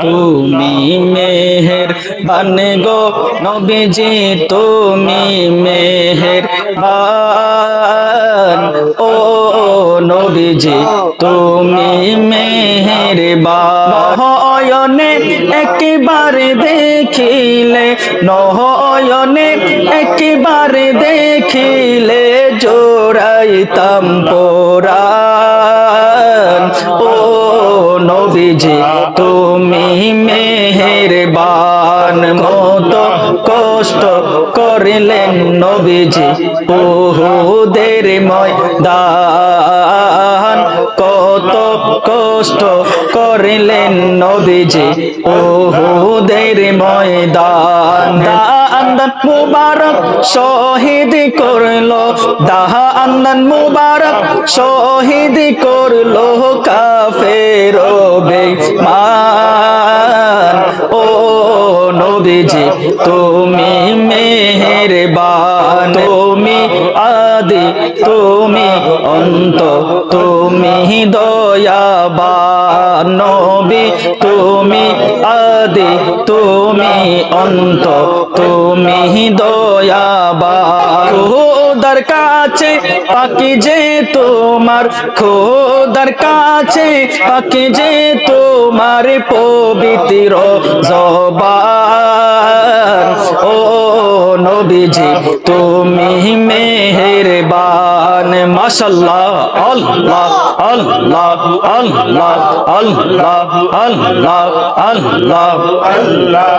তুমি মেহের বান গো নবীজি, তুমি মেহের বান ও নবীজি, তুমি মেহের বায়নে একবার দেখিলে নহয়নে একবার দেখিলে জোড়াইতাম পোরান ও নবীজি তুমি মেহেরবান মত কষ্ট করিলেন নবীজি বহুদের ময়দান। কত কষ্ট করিলেন নবীজি বহুদের ময়দান। দান মুবারক শহীদ করল দাহা আন্দন মুবারক শহীদ করল কাফের বেঈমান। ও নবীজি তুমি মেহেরবান, তুমি আদি, তুমি অন্ত, তুমি দয়াবান নবী, তুমি আদি, তুমি অন্ত, তুমি দয়াবান। খোদার কাছে পাকি যে তোমার, খোদার কাছে পাকি যে তোমার পবিত্র জবান। ও নবীজি তুমি মেহেরবান মাশাল্লাহ আল্লাহ আল্লাহ আল্লাহ আল্লাহ আল্লাহ আল্লাহ আল্লাহ।